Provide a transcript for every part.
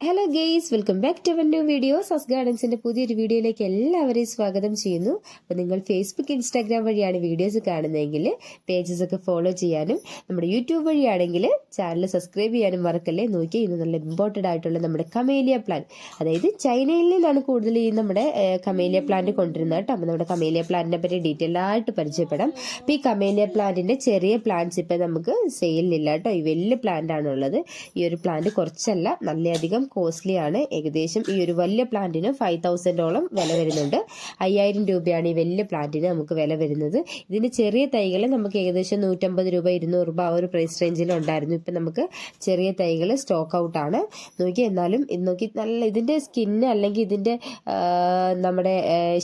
Hello guys welcome back to new video സസ് ഗാർഡൻസിന്റെ പുതിയൊരു വീഡിയോയിലേക്ക് എല്ലാവരെയും സ്വാഗതം ചെയ്യുന്നു. അപ്പോൾ നിങ്ങൾ ഫേസ്ബുക്ക് ഇൻസ്റ്റാഗ്രാം വഴിയാണ് വീഡിയോസ് കാണുന്നതെങ്കിൽ പേജസ് ഒക്കെ ഫോളോ ചെയ്യാനും നമ്മുടെ യൂട്യൂബ് വഴിയാണെങ്കിൽ ചാനൽ സബ്സ്ക്രൈബ് ചെയ്യാനും മറക്കല്ലേ? നോക്കി ഇന്ന് നല്ല ഇമ്പോർട്ടന്റ് ആയിട്ടുള്ള നമ്മുടെ കമേലിയ പ്ലാന്റ് അതായത് ചൈനയിൽ നിന്നാണ് കൂടുതൽ ഈ നമ്മുടെ കമേലിയ പ്ലാന്റ് കൊണ്ടുവരുന്നത് കേട്ടോ. നമ്മുടെ കമേലിയ പ്ലാന്റിനെ പറ്റി ഡീറ്റെയിൽ ആയിട്ട് പരിചയപ്പെടാം. അപ്പോൾ ഈ കമേലിയ പ്ലാന്റിന്റെ ചെറിയ പ്ലാന്റ്സ് ഇപ്പം നമുക്ക് സെയിലില്ല കേട്ടോ. ഈ വലിയ പ്ലാന്റ് ആണുള്ളത്. ഈ ഒരു പ്ലാന്റ് കുറച്ചല്ല നല്ലധികം കോസ്റ്റ്ലി ആണ്. ഏകദേശം ഈ ഒരു വലിയ പ്ലാന്റിന് ഫൈവ് തൗസൻഡോളം വില വരുന്നുണ്ട്. അയ്യായിരം രൂപയാണ് ഈ വലിയ പ്ലാന്റിന് നമുക്ക് വില വരുന്നത്. ഇതിന് ചെറിയ തൈകൾ നമുക്ക് ഏകദേശം നൂറ്റമ്പത് രൂപ ഇരുന്നൂറ് രൂപ ആ ഒരു പ്രൈസ് റേഞ്ചിൽ ഉണ്ടായിരുന്നു. ഇപ്പം നമുക്ക് ചെറിയ തൈകൾ സ്റ്റോക്ക് ഔട്ട് ആണ്. നോക്കി എന്നാലും നോക്കി നല്ല ഇതിന്റെ സ്കിന്ന് അല്ലെങ്കിൽ ഇതിന്റെ നമ്മുടെ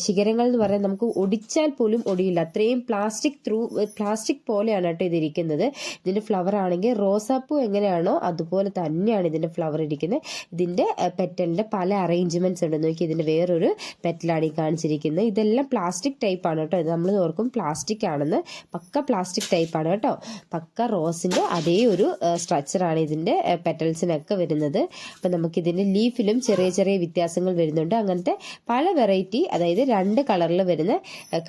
ശിഖരങ്ങൾ എന്ന് പറയാൻ നമുക്ക് ഒടിച്ചാൽ പോലും ഒടിയില്ല. അത്രയും പ്ലാസ്റ്റിക് ത്രൂ പ്ലാസ്റ്റിക് പോലെയാണ് കേട്ടോ ഇതിരിക്കുന്നത്. ഇതിന്റെ ഫ്ലവർ ആണെങ്കിൽ റോസാപ്പൂ എങ്ങനെയാണോ അതുപോലെ തന്നെയാണ് ഇതിന്റെ ഫ്ലവർ ഇരിക്കുന്നത്. ഇതിന്റെ പെറ്റലിന്റെ പല അറേഞ്ച്മെന്റ്സ് ഉണ്ട്. നോക്കി ഇതിന്റെ വേറൊരു പെറ്റലാണ് ഈ കാണിച്ചിരിക്കുന്നത് ഇതെല്ലാം പ്ലാസ്റ്റിക് ടൈപ്പ് ആണ് കേട്ടോ. ഇത് നമ്മൾ ഓർക്കും പ്ലാസ്റ്റിക് ആണെന്ന്. പക്ക പ്ലാസ്റ്റിക് ടൈപ്പ് ആണ് കേട്ടോ. പക്ക റോസിന്റെ അതേ ഒരു സ്ട്രക്ചറാണ് ഇതിന്റെ പെറ്റൽസിനൊക്കെ വരുന്നത്. അപ്പം നമുക്കിതിന്റെ ലീഫിലും ചെറിയ ചെറിയ വ്യത്യാസങ്ങൾ വരുന്നുണ്ട്. അങ്ങനത്തെ പല വെറൈറ്റി അതായത് രണ്ട് കളറിൽ വരുന്ന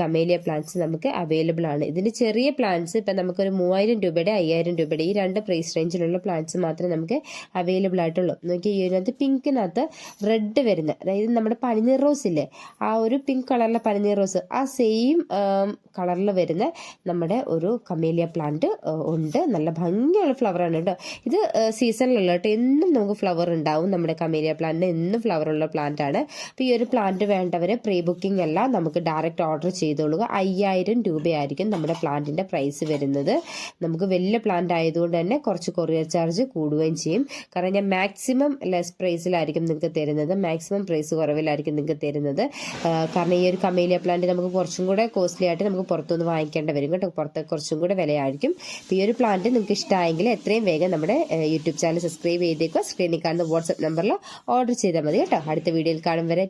കമേലിയ പ്ലാന്റ്സ് നമുക്ക് അവൈലബിൾ ആണ്. ഇതിന്റെ ചെറിയ പ്ലാന്റ്സ് ഇപ്പം നമുക്കൊരു മൂവായിരം രൂപയുടെ അയ്യായിരം രൂപയുടെ ഈ രണ്ട് പ്രൈസ് റേഞ്ചിലുള്ള പ്ലാന്റ്സ് മാത്രമേ നമുക്ക് അവൈലബിൾ ആയിട്ടുള്ളൂ. നോക്കി ഈ ഇതിനകത്ത് പിങ്കിനകത്ത് റെഡ് വരുന്ന അതായത് നമ്മുടെ പനിനീർ റോസ് ഇല്ലേ? ആ ഒരു പിങ്ക് കളറിലെ പനിനീർ റോസ് ആ സെയിം കളറിൽ വരുന്ന നമ്മുടെ ഒരു കമേലിയ പ്ലാന്റ് ഉണ്ട്. നല്ല ഭംഗിയുള്ള ഫ്ലവറാണ് കേട്ടോ. ഇത് സീസണിലുള്ള കേട്ടോ. എന്നും നമുക്ക് ഫ്ലവർ ഉണ്ടാവും നമ്മുടെ കമേലിയ പ്ലാന്റ് എന്നും ഫ്ലവർ ഉള്ള പ്ലാന്റ് ആണ്. അപ്പോൾ ഈ ഒരു പ്ലാന്റ് വേണ്ടവർ പ്രീ ബുക്കിംഗ് അല്ല നമുക്ക് ഡയറക്റ്റ് ഓർഡർ ചെയ്തോളുക. അയ്യായിരം രൂപയായിരിക്കും നമ്മുടെ പ്ലാന്റിന്റെ പ്രൈസ് വരുന്നത്. നമുക്ക് വലിയ പ്ലാന്റ് ആയതുകൊണ്ട് തന്നെ കുറച്ച് കൊറിയർ ചാർജ് കൂടുകയും ചെയ്യും. കാരണം ഞാൻ മാക്സിമം പ്രൈസിലായിരിക്കും നിങ്ങൾക്ക് തരുന്നത്. മാക്സിമം പ്രൈസ് കുറവിലായിരിക്കും നിങ്ങൾക്ക് തരുന്നത്. കാരണം ഈ ഒരു കമേലിയ പ്ലാന്റ് നമുക്ക് കുറച്ചും കൂടെ കോസ്റ്റ്ലി ആയിട്ട് നമുക്ക് പുറത്തുനിന്ന് വാങ്ങിക്കേണ്ടി വരും കേട്ടോ. പുറത്ത് കുറച്ചും കൂടെ വിലയായിരിക്കും. ഈ ഒരു പ്ലാന്റ് നിങ്ങൾക്ക് ഇഷ്ടമായെങ്കിൽ എത്രയും വേഗം നമ്മുടെ യൂട്യൂബ് ചാനൽ സബ്സ്ക്രൈബ് ചെയ്തേക്കുക. സ്ക്രീനിൽ കാണുന്ന വാട്സ്ആപ്പ് നമ്പറിൽ ഓർഡർ ചെയ്താൽ മതി കേട്ടോ. അടുത്ത വീഡിയോയിൽ കാണും വരെ.